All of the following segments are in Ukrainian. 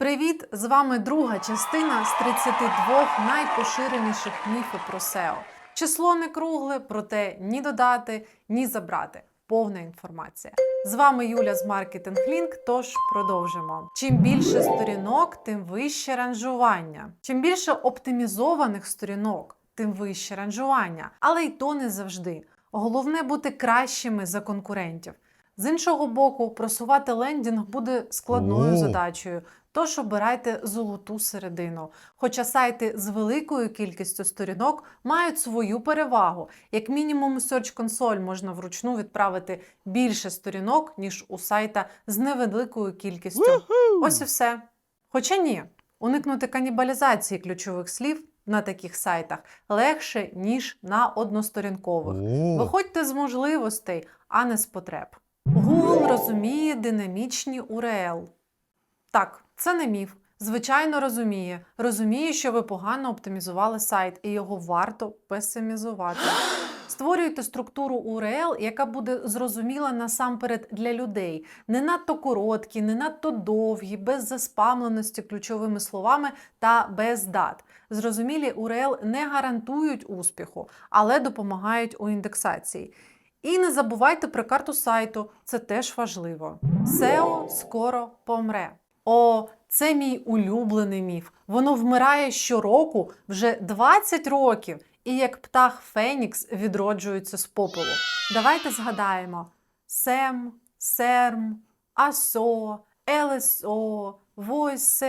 Привіт! З вами друга частина з 32 найпоширеніших міфів про SEO. Число не кругле, проте ні додати, ні забрати. Повна інформація. З вами Юля з Marketing Link, тож продовжимо. Чим більше сторінок, тим вище ранжування. Чим більше оптимізованих сторінок, тим вище ранжування. Але й то не завжди. Головне бути кращими за конкурентів. З іншого боку, просувати лендінг буде складною О. задачею, тож обирайте золоту середину. Хоча сайти з великою кількістю сторінок мають свою перевагу. Як мінімум, у Search Console можна вручну відправити більше сторінок, ніж у сайта з невеликою кількістю. Ось і все. Хоча ні, уникнути канібалізації ключових слів на таких сайтах легше, ніж на односторінкових. Виходьте з можливостей, а не з потреб. Google розуміє динамічні URL. Так, це не міф. Звичайно, розуміє. Розуміє, що ви погано оптимізували сайт, і його варто песимізувати. Створюйте структуру URL, яка буде зрозуміла насамперед для людей. Не надто короткі, не надто довгі, без заспамленості ключовими словами та без дат. Зрозумілі URL не гарантують успіху, але допомагають у індексації. І не забувайте про карту сайту, це теж важливо. SEO скоро помре. О, це мій улюблений міф. Воно вмирає щороку вже 20 років, і як птах Фенікс відроджується з попелу. Давайте згадаємо: SEM, SERM, ASO, LSO, Voice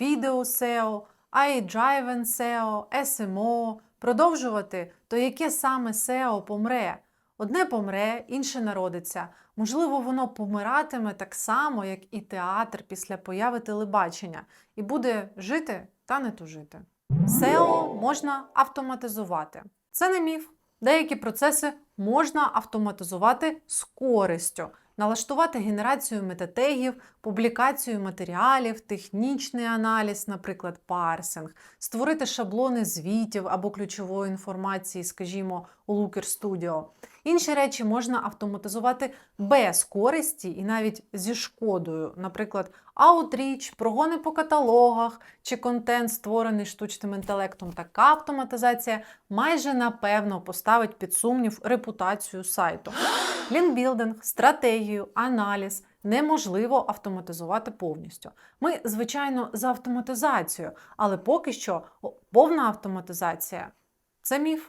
Video SEO, AI-Driven SEO, SMO. Продовжувати, то яке саме SEO помре? Одне помре, інше народиться. Можливо, воно помиратиме так само, як і театр після появи телебачення, і буде жити та не тужити. SEO можна автоматизувати. Це не міф. Деякі процеси можна автоматизувати з користю. Налаштувати генерацію метатегів, публікацію матеріалів, технічний аналіз, наприклад, парсинг, створити шаблони звітів або ключової інформації, скажімо, у Looker Studio. Інші речі можна автоматизувати без користі і навіть зі шкодою, наприклад, Outreach, прогони по каталогах чи контент, створений штучним інтелектом. Така автоматизація майже напевно поставить під сумнів репутацію сайту. Лінкбілдинг, стратегію, аналіз неможливо автоматизувати повністю. Ми, звичайно, за автоматизацію, але поки що повна автоматизація це міф.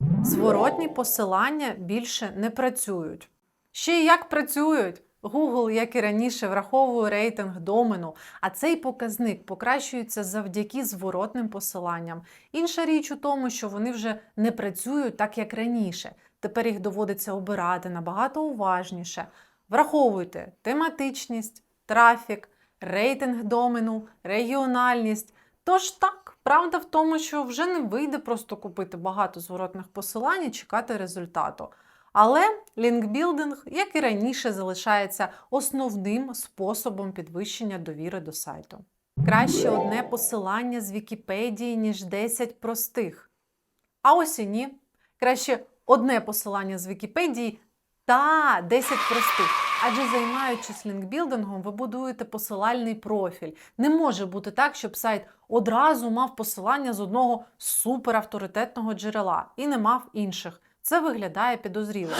Зворотні посилання більше не працюють. Ще як працюють? Google, як і раніше, враховує рейтинг домену, а цей показник покращується завдяки зворотним посиланням. Інша річ у тому, що вони вже не працюють так, як раніше. Тепер їх доводиться обирати набагато уважніше. Враховуйте тематичність, трафік, рейтинг домену, регіональність. Тож так, правда в тому, що вже не вийде просто купити багато зворотних посилань і чекати результату. Але лінкбілдинг, як і раніше, залишається основним способом підвищення довіри до сайту. Краще одне посилання з Вікіпедії, ніж 10 простих. А ось і ні. Краще одне посилання з Вікіпедії та 10 простих. Адже займаючись лінкбілдингом, ви будуєте посилальний профіль. Не може бути так, щоб сайт одразу мав посилання з одного суперавторитетного джерела і не мав інших. Це виглядає підозріло.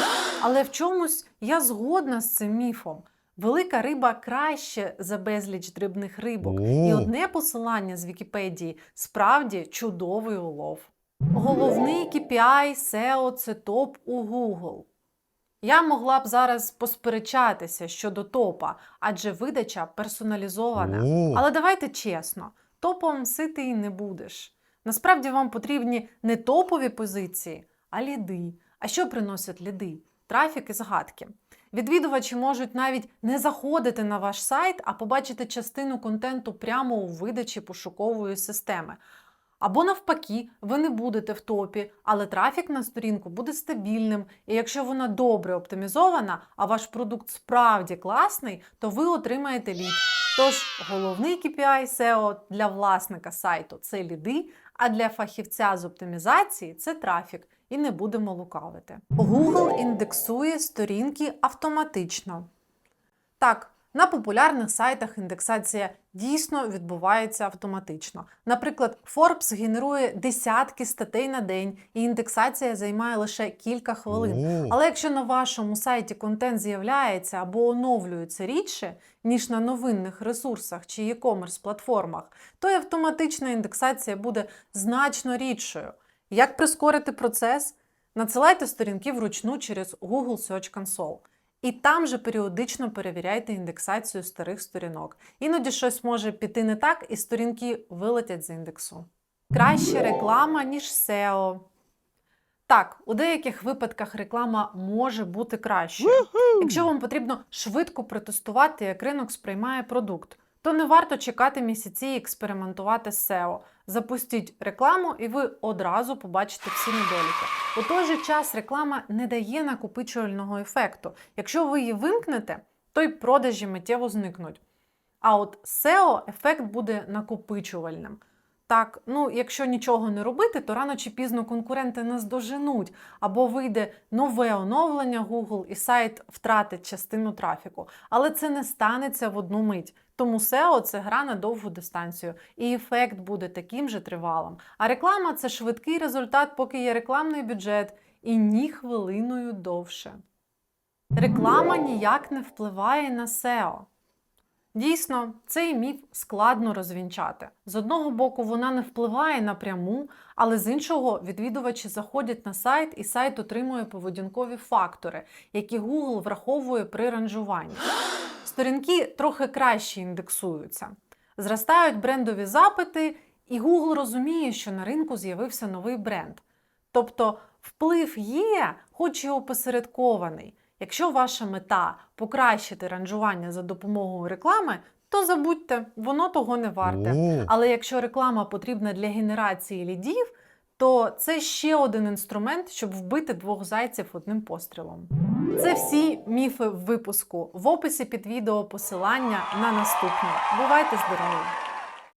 Але в чомусь я згодна з цим міфом. Велика риба краще за безліч дрібних рибок, і одне посилання з Вікіпедії справді чудовий улов. Головний KPI SEO – це топ у Google. Я могла б зараз посперечатися щодо топа, адже видача персоналізована. О. Але давайте чесно, топом ситий не будеш. Насправді вам потрібні не топові позиції, а ліди. А що приносять ліди? Трафік і згадки. Відвідувачі можуть навіть не заходити на ваш сайт, а побачити частину контенту прямо у видачі пошукової системи. Або навпаки, ви не будете в топі, але трафік на сторінку буде стабільним. І якщо вона добре оптимізована, а ваш продукт справді класний, то ви отримаєте лід. Тож головний KPI SEO для власника сайту це ліди, а для фахівця з оптимізації це трафік. І не будемо лукавити. Google індексує сторінки автоматично. Так, На популярних сайтах індексація дійсно відбувається автоматично. Наприклад, Forbes генерує десятки статей на день, і індексація займає лише кілька хвилин. Але якщо на вашому сайті контент з'являється або оновлюється рідше, ніж на новинних ресурсах чи e-commerce платформах, то й автоматична індексація буде значно рідшою. Як прискорити процес? Надсилайте сторінки вручну через Google Search Console. І там же періодично перевіряйте індексацію старих сторінок. Іноді щось може піти не так, і сторінки вилетять з індексу. Краще реклама, ніж SEO. Так, у деяких випадках реклама може бути кращою. Якщо вам потрібно швидко протестувати, як ринок сприймає продукт, то не варто чекати місяці і експериментувати з SEO. Запустіть рекламу, і ви одразу побачите всі недоліки. У той же час реклама не дає накопичувального ефекту. Якщо ви її вимкнете, то й продажі миттєво зникнуть. А от SEO ефект буде накопичувальним. Так, ну якщо нічого не робити, то рано чи пізно конкуренти нас доженуть, або вийде нове оновлення Google і сайт втратить частину трафіку. Але це не станеться в одну мить. Тому SEO – це гра на довгу дистанцію, і ефект буде таким же тривалим. А реклама це швидкий результат, поки є рекламний бюджет, і ні хвилиною довше. Реклама ніяк не впливає на SEO. Дійсно, цей міф складно розвінчати. З одного боку, вона не впливає напряму, але з іншого відвідувачі заходять на сайт, і сайт отримує поведінкові фактори, які Google враховує при ранжуванні. Сторінки трохи краще індексуються. Зростають брендові запити, і Google розуміє, що на ринку з'явився новий бренд. Тобто вплив є, хоч і опосередкований. Якщо ваша мета покращити ранжування за допомогою реклами, то забудьте, воно того не варте. о. Але якщо реклама потрібна для генерації лідів, то це ще один інструмент, щоб вбити двох зайців одним пострілом. Це всі міфи в випуску. В описі під відео посилання на наступне. Бувайте здорові!